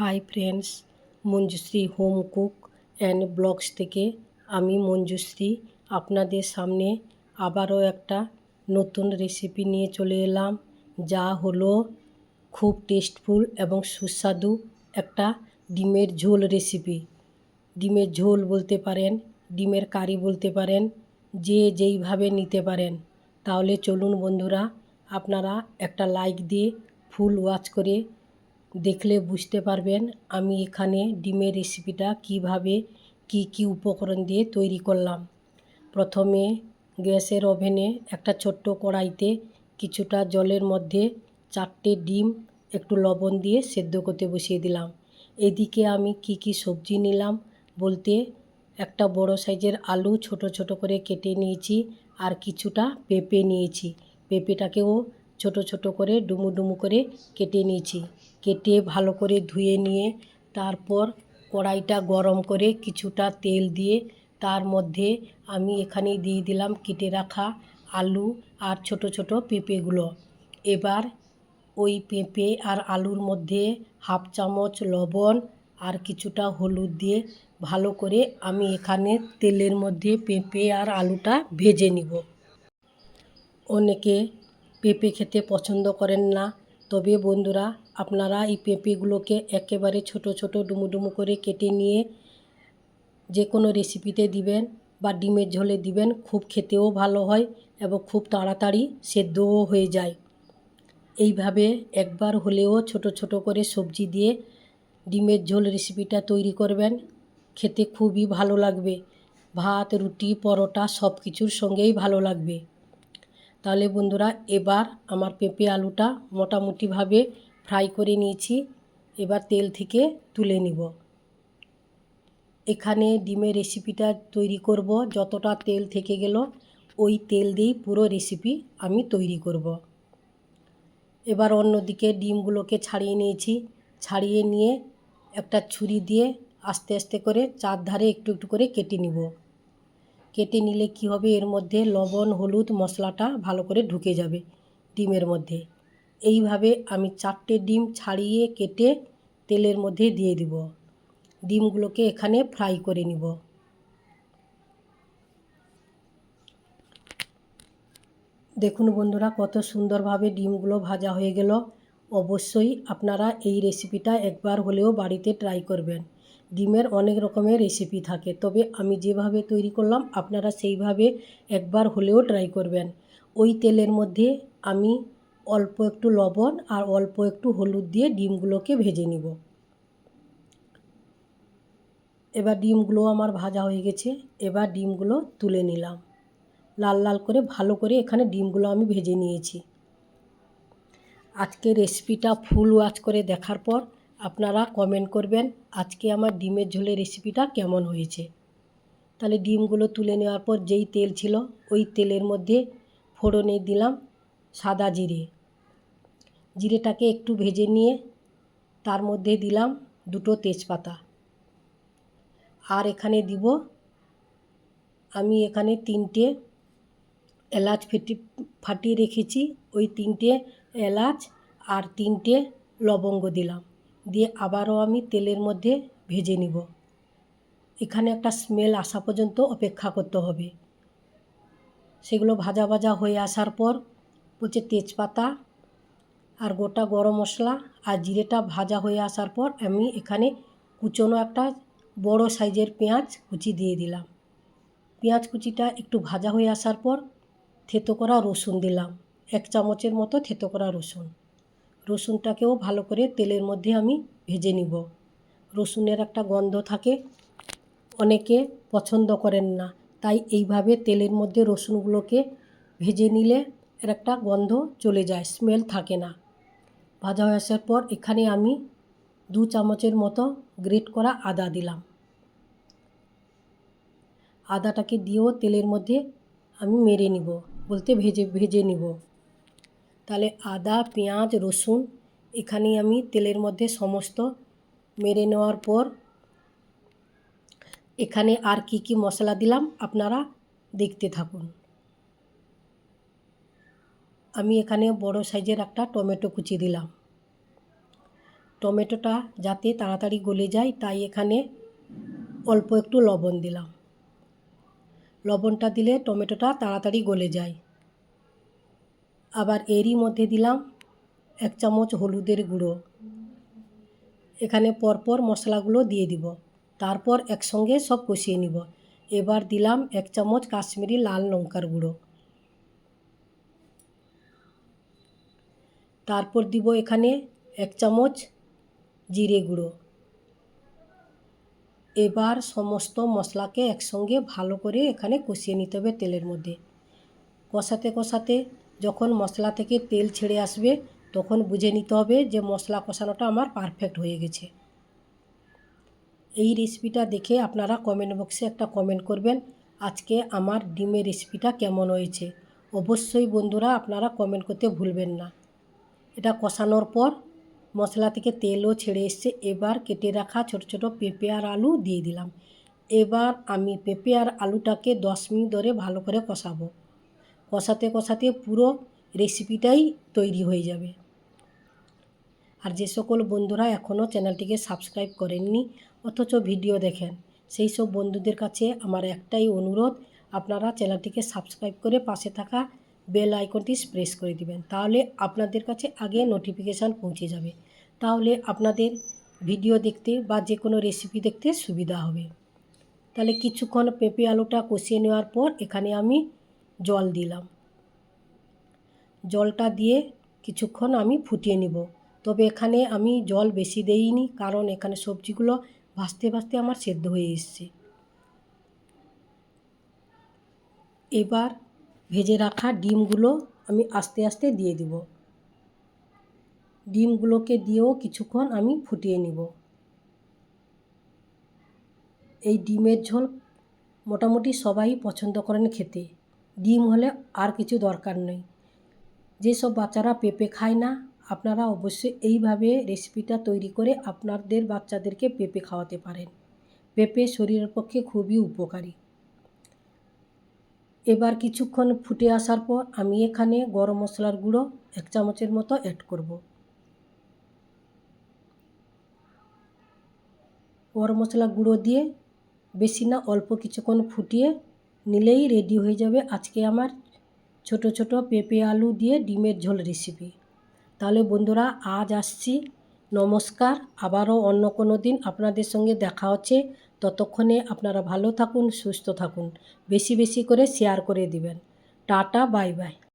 Hi friends Manjushree home cook and blogs থেকে আমি মঞ্জুশ্রী আপনাদের সামনে আবারও একটা নতুন রেসিপি নিয়ে চলে এলাম, যা হলো খুব টেস্টফুল এবং সুস্বাদু একটা ডিমের ঝোল রেসিপি ডিমের ঝোল বলতে পারেন, ডিমের কারি বলতে পারেন, যে যেইভাবে নিতে পারেন। তাহলে চলুন বন্ধুরা, আপনারা একটা লাইক দিয়ে ফুল ওয়াচ করে দেখলে বুঝতে পারবেন আমি এখানে ডিমের রেসিপিটা কীভাবে কি কি উপকরণ দিয়ে তৈরি করলাম। প্রথমে গ্যাসের ওভেনে একটা ছোট্ট কড়াইতে কিছুটা জলের মধ্যে চারটে ডিম একটু লবণ দিয়ে সেদ্ধ করতে বসিয়ে দিলাম। এদিকে আমি কি কি সবজি নিলাম বলতে একটা বড় সাইজের আলু ছোট ছোট করে কেটে নিয়েছি আর কিছুটা পেঁপে নিয়েছি। পেঁপেটাকেও ছোট ছোট করে ডুমু ডুমু করে কেটে নিয়েছি। কেটে ভালো করে ধুয়ে নিয়ে তারপর কড়াইটা গরম করে কিছুটা তেল দিয়ে তার মধ্যে আমি এখানে দিয়ে দিলাম কেটে রাখা আলু আর ছোট ছোট পেঁপেগুলো। এবার ওই পেঁপে আর আলুর মধ্যে হাফ চামচ লবণ আর কিছুটা হলুদ দিয়ে ভালো করে আমি এখানে তেলের মধ্যে পেঁপে আর আলুটা ভেজে নিব। অনেকে পেঁপে খেতে পছন্দ করেন না। তবে বন্ধুরা, আপনারা এই পেঁপেগুলোকে একেবারে ছোট ছোট ডুমু ডুমু করে কেটে নিয়ে যে কোনো রেসিপিতে দিবেন বা ডিমের ঝোলে দিবেন, খুব খেতেও ভালো হয় এবং খুব তাড়াতাড়ি সেদ্ধও হয়ে যায়। এইভাবে একবার হলেও ছোট ছোট করে সবজি দিয়ে ডিমের ঝোল রেসিপিটা তৈরি করবেন। খেতে খুবই ভালো লাগবে। ভাত, রুটি, পরোটা সব কিছুর সঙ্গেই ভালো লাগবে। তাহলে বন্ধুরা এবার আমার পেঁপে আলুটা মোটামুটিভাবে ফ্রাই করে নিয়েছি। এবার তেল থেকে তুলে নিব। এখানে ডিমের রেসিপিটা তৈরি করব। যতটা তেল থেকে গেল, ওই তেল দিয়েই পুরো রেসিপি আমি তৈরি করব। এবার অন্যদিকে ডিমগুলোকে ছাড়িয়ে নিয়েছি। ছাড়িয়ে নিয়ে একটা ছুরি দিয়ে আস্তে আস্তে করে চার ধারে একটু একটু করে কেটে নিব। কেটে নিলে কি হবে? এর মধ্যে লবণ, হলুদ মশলাটা ভালো করে ঢুকে যাবে ডিমের মধ্যে। এইভাবে আমি চারটে ডিম ছাড়িয়ে কেটে তেলের মধ্যে দিয়ে দিব। ডিমগুলোকে এখানে ফ্রাই করে নিব। দেখুন বন্ধুরা, কত সুন্দরভাবে ডিমগুলো ভাজা হয়ে গেল। অবশ্যই আপনারা এই রেসিপিটা একবার হলেও বাড়িতে ট্রাই করবেন। ডিমের অনেক রকমের রেসিপি থাকে। তবে আমি যেভাবে তৈরি করলাম, আপনারা সেইভাবে একবার হলেও ট্রাই করবেন। ওই তেলের মধ্যে আমি অল্প একটু লবণ আর অল্প একটু হলুদ দিয়ে ডিমগুলোকে ভেজে নিব। এবার ডিমগুলো আমার ভাজা হয়ে গেছে, এবার ডিমগুলো তুলে নিলাম। লাল লাল করে ভালো করে এখানে ডিমগুলো আমি ভেজে নিয়েছি। আজকে রেসিপিটা ফুল ওয়াচ করে দেখার পর আপনারা কমেন্ট করবেন আজকে আমার ডিমের ঝোলের রেসিপিটা কেমন হয়েছে। তাহলে ডিমগুলো তুলে নেওয়ার পর যেই তেল ছিল, ওই তেলের মধ্যে ফোড়নে দিলাম সাদা জিরে। জিরেটাকে একটু ভেজে নিয়ে তার মধ্যে দিলাম দুটো তেজপাতা। আর এখানে দিব, আমি এখানে তিনটে এলাচ ফেটি, ফাটিয়ে রেখেছি, ওই তিনটে এলাচ আর তিনটে লবঙ্গ দিলাম। দিয়ে আবারও আমি তেলের মধ্যে ভেজে নিব। এখানে একটা স্মেল আসা পর্যন্ত অপেক্ষা করতে হবে। সেগুলো ভাজা ভাজা হয়ে আসার পর হচ্ছে তেজপাতা আর গোটা গরম মশলা আর জিরেটা ভাজা হয়ে আসার পর আমি এখানে কুচনো একটা বড় সাইজের পেঁয়াজ কুচি দিয়ে দিলাম। পেঁয়াজ কুচিটা একটু ভাজা হয়ে আসার পর থেতো করা রসুন দিলাম। এক চামচের মতো থেতো করা রসুন। রসুনটাকেও ভালো করে তেলের মধ্যে আমি ভেজে নিব। রসুনের একটা গন্ধ থাকে, অনেকে পছন্দ করেন না, তাই এইভাবে তেলের মধ্যে রসুনগুলোকে ভেজে নিলে এর একটা গন্ধ চলে যায় স্মেল থাকে না। ভাজা হয়ে আসার পর এখানে আমি দু চামচের মতো গ্রেট করা আদা দিলাম। আদাটাকে দিয়েও তেলের মধ্যে আমি মেরে নিব, বলতে ভেজে ভেজে নিব। তাহলে আদা, পেঁয়াজ, রসুন এখানে আমি তেলের মধ্যে সমস্ত মেরে নেওয়ার পর এখানে আর কি কি মশলা দিলাম আপনারা দেখতে থাকুন। আমি এখানে বড় সাইজের একটা টমেটো কুচি দিলাম। টমেটোটা যাতে তাড়াতাড়ি গলে যায় তাই এখানে অল্প একটু লবণ দিলাম। লবণটা দিলে টমেটোটা তাড়াতাড়ি গলে যায়। আবার এরই মধ্যে দিলাম এক চামচ হলুদের গুঁড়ো। এখানে পরপর মশলাগুলো দিয়ে দিব। তারপর একসঙ্গে সব কষিয়ে নিব। এবার দিলাম এক চামচ কাশ্মীরি লাল লঙ্কার গুঁড়ো। তারপর দিব এখানে এক চামচ জিরে গুঁড়ো। এবার সমস্ত মশলাকে একসঙ্গে ভালো করে এখানে কষিয়ে নিতে হবে তেলের মধ্যে। কষাতে কষাতে যখন মশলা থেকে তেল ছেড়ে আসবে, তখন বুঝে নিতে হবে যে মশলা কষানোটা আমার পারফেক্ট হয়ে গেছে। এই রেসিপিটা দেখে আপনারা কমেন্ট বক্সে একটা কমেন্ট করবেন, আজকে আমার ডিমের রেসিপিটা কেমন হয়েছে। অবশ্যই বন্ধুরা আপনারা কমেন্ট করতে ভুলবেন না। এটা কষানোর পর মশলা থেকে তেলও ছেড়ে এসছে, এবার কেটে রাখা ছোট ছোট পেঁপে আর আলু দিয়ে দিলাম। এবার আমি পেঁপে আর আলুটাকে দশ মিনিট ধরে ভালো করে কষাবো। কষাতে কষাতে পুরো রেসিপিটাই তৈরি হয়ে যাবে। আর যে সকল বন্ধুরা এখনও চ্যানেলটিকে সাবস্ক্রাইব করেননি, অথচ ভিডিও দেখেন, সেই সব বন্ধুদের কাছে আমার একটাই অনুরোধ, আপনারা চ্যানেলটিকে সাবস্ক্রাইব করে পাশে থাকা বেল আইকনটি প্রেস করে দিবেন, তাহলে আপনাদের কাছে আগে নোটিফিকেশান পৌঁছে যাবে। তাহলে আপনাদের ভিডিও দেখতে বা যে কোনো রেসিপি দেখতে সুবিধা হবে। তাহলে কিছুক্ষণ পেঁপে আলুটা কষিয়ে নেওয়ার পর এখানে আমি জল দিলাম। জলটা দিয়ে কিছুক্ষণ আমি ফুটিয়ে নিব। তবে এখানে আমি জল বেশি দেইনি কারণ এখানে সবজিগুলো ভাজতে ভাজতে আমার সেদ্ধ হয়ে এসছে। এবার ভেজে রাখা ডিমগুলো আমি আস্তে আস্তে দিয়ে দিব। ডিমগুলোকে দিয়েও কিছুক্ষণ আমি ফুটিয়ে নিব। এই ডিমের ঝোল মোটামুটি সবাই পছন্দ করেন খেতে। ডিম হলে আর কিছু দরকার নেই। যেসব বাচ্চারা পেঁপে খায় না, আপনারা অবশ্যই এইভাবে রেসিপিটা তৈরি করে আপনাদের বাচ্চাদেরকে পেঁপে খাওয়াতে পারেন। পেঁপে শরীরের পক্ষে খুবই উপকারী। এবার কিছুক্ষণ ফুটে আসার পর আমি এখানে গরম মশলার গুঁড়ো এক চামচের মতো অ্যাড করব। গরম মশলা গুঁড়ো দিয়ে বেশি না অল্প কিছুক্ষণ ফুটিয়ে নিলেই রেডি হয়ে যাবে আজকে আমার ছোট ছোট পেঁপে আলু দিয়ে ডিমের ঝোল রেসিপি তাহলে বন্ধুরা, আজ আসছি। নমস্কার। আবারও অন্য কোনো দিন আপনাদের সঙ্গে দেখা হচ্ছে। ততক্ষণে আপনারা ভালো থাকুন, সুস্থ থাকুন। বেশি বেশি করে শেয়ার করে দিবেন। Tata bye bye